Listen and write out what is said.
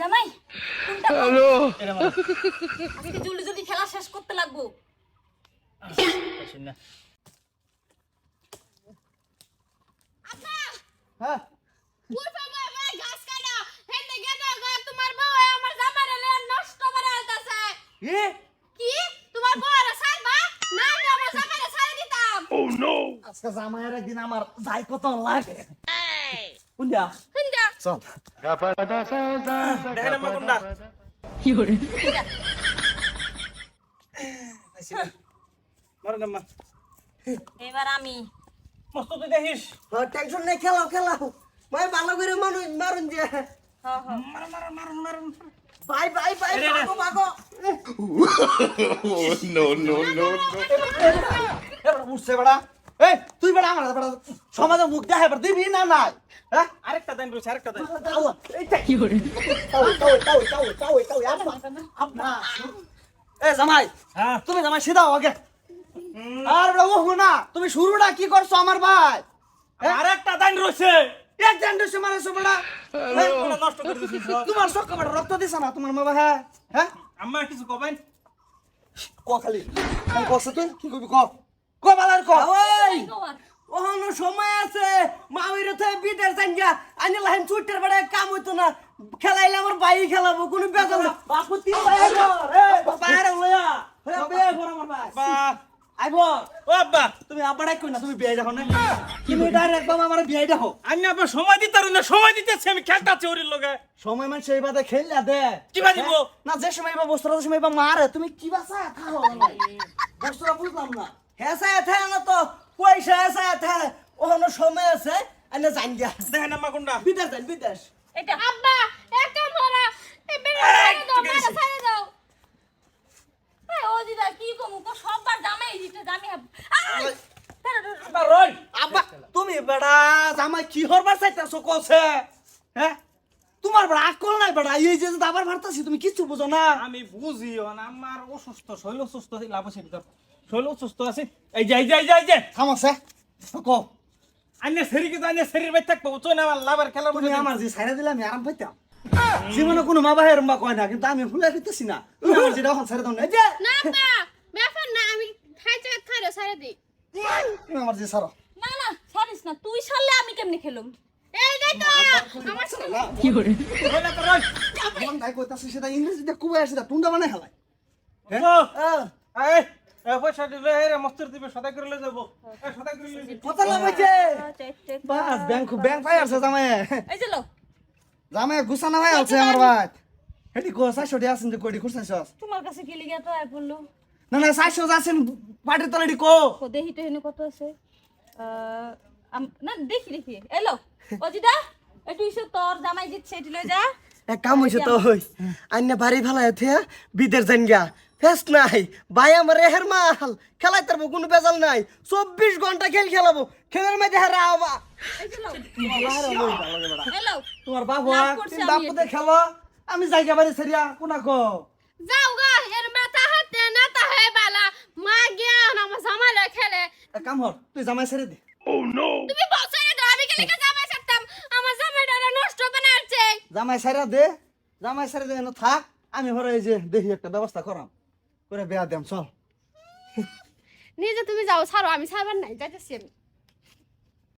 জামাই কোনটা হ্যালো। আজকে জলদি জলদি খেলা শেষ করতে লাগবো। না হ্যাঁ Oh no! আজকে জামাইয়ের একদিন আমার যাই কত লাগে। বুঝলা চল দেখেন আম্মা কোনটা মারেন আম্মা এবার আমি মস্ত তুই দেখিস টেনশন নেই খেলাও খেলাও ভাই ভালো করে মানুষ মারুন যে মারুন মারুন মারুন মারুন ভাই এরে, এরে। ভাগো ভাগো Oh no no no no! এবার উঠছে বেড়া এই তুই বেড়া আমার বেড়া সমাজে মুখ দেখা এবার দিবি না নাই? হ্যাঁ? আরেকটা দেন আরেকটা দেন। এইটা কি করে? তাও তাও তাও তাও তাও তাও আপনা আপনা এ জামাই হ্যাঁ। তুমি জামাই সিধা হও আগে আর বেড়া ও না তুমি শুরুটা কি করছ আমার ভাই? হ্যাঁ? আরেকটা দেন রয়েছে এক জান দোষে মারাছো বেড়া নষ্ট করে দিছিস তোমার চক্কা বেড়া রক্ত দিছে না তোমার মা হ্যাঁ? হ্যাঁ? আম্মা কিছু কবেন? ক খালি? তুই কি করবি ক ক বালার ক ওই ওহনো সময় আছে। মামির তো বিদের জানগা আনি লাইন ছুটের বেড়ে কাম হইতো না। খেলাইলে আমার ভাই খেলাবো কোনো বেজাল না। বাপু তিন আইবো এ বাইরে লয়া বে বড় আমার বা আইবো। ও আব্বা। তুমি না তুমি বিয়ে দেখো না তুমি ডাইরেক্ট বাবা আমার বিয়ে দেখো। আমি সময় দিতে পারি না সময় দিতেছি আমি খেলতাছি ওর লগে। সময় মানে সেই বাদে খেললা দে। কিবা দিব? হ্যাঁ? না যে সময় বা বস্ত্র সময় বা মারে তুমি কি বাসা? বস্ত্র বুঝলাম না। এথে না তো। পয়সা হেসা এথে ওখানে সময় আছে আনে জান দিয়া। দেখেন আম্মা কোনটা? বিদেশ যান বিদেশ। এটা। আব্বা এই দাও দাও। ও দিদা কি কমু কো সববার দিতে দাঁড়া, আব্বা। রই! আব্বা তুমি বেড়া জামাই কি হরবার চাইতেছো কছে? হ্যাঁ তোমার বেড়া আকল নাই বেড়া এই যে দাবার ভারতাছি তুমি কিচ্ছু বুঝো না। আমি বুঝি হন আমার অসুস্থ শৈল অসুস্থ আছে লাভ আছে ভিতর। শৈল অসুস্থ আছে। এই যে এই যে এই যে এই যে। থামছে কো আন্নে শরীর কিন্তু আন্নে শরীর বাইতে থাকব বুঝছ না? আমার লাভের খেলার তুমি আমার যে ছাইরা দিলে আমি আরাম পাইতাম। জীবনে কোনো মা বাহের মা কয় না কিন্তু আমি ভুলে ফিরতেছি না। তুমি আমার যেটা এখন ছাইরা দাও না এই যে। না আব্বা ব্যাপার না আমি খাইছে খাইরে সারে দিই। তুমি আমার যে ছাড়ো। না না ছাড়িস না তুই ছাড়লে আমি কেমনে খেলুম? এই দেখ তো আমার ছাড়ো না। রই না তো রই মন নাই কইতাছি সেটা ইংরেজিতে কুবে আসে টুন্ডা বানাই হেলাই হ্যাঁ? এই পয়সা দিলে এই রে মস্তির দিবে সদাই করে লয়ে যাব। এই সদাই করে লয়ে কত লাভ হইছে বাস ব্যাংক ব্যাংক পাই আছে জামাই। এই যে লো। জামাই গুছানো হয়ে আছে আমার ভাই। হেটি গো সাইশো ডি আছেন যে কোডি খুরছাইছস তোমার কাছে কি লিগা তো আই পড়ল? না না সাইশো আছেন পাটির তলে কো কো দেখি তো হেনে কত আছে। আহ, না দেখি দেখি। এলো ও দিদা একটু ইসে তোর জামাই দিচ্ছে এটি লই যা। এক কাম হইছে তো হই। আইনে বাড়ি ভালো আছে বিদের জান গা ফেস নাই ভাই আমার রেহের মাল খেলাই তারবো কোনো বেজাল নাই। চব্বিশ ঘণ্টা খেল খেলাবো খেলের মধ্যে হেরা আবা। তোমার বাবু তুমি বাপুতে খেলো আমি জায়গা বাড়ি সেরিয়া কোনা কো? যাও গা এর মাথা হাতে না তা হে বালা। মা গিয়া আমার জামাইরে খেলে। এক কাম হর তুই জামাই ছেড়ে দে। Oh no! তুমি বলছরে দাও আমি কেলে জামাই ছাড়তাম? আমার জামাইটা নষ্ট বানাচ্ছে। জামাই ছেড়ে দে জামাই ছেড়ে দে এনে থাক। আমি হরে এই যে দেখি একটা ব্যবস্থা করাম। করে বেয়া দেম চল। নিজে তুমি যাও ছাড়ো আমি ছাড়বার নাই যাইতেছি আমি।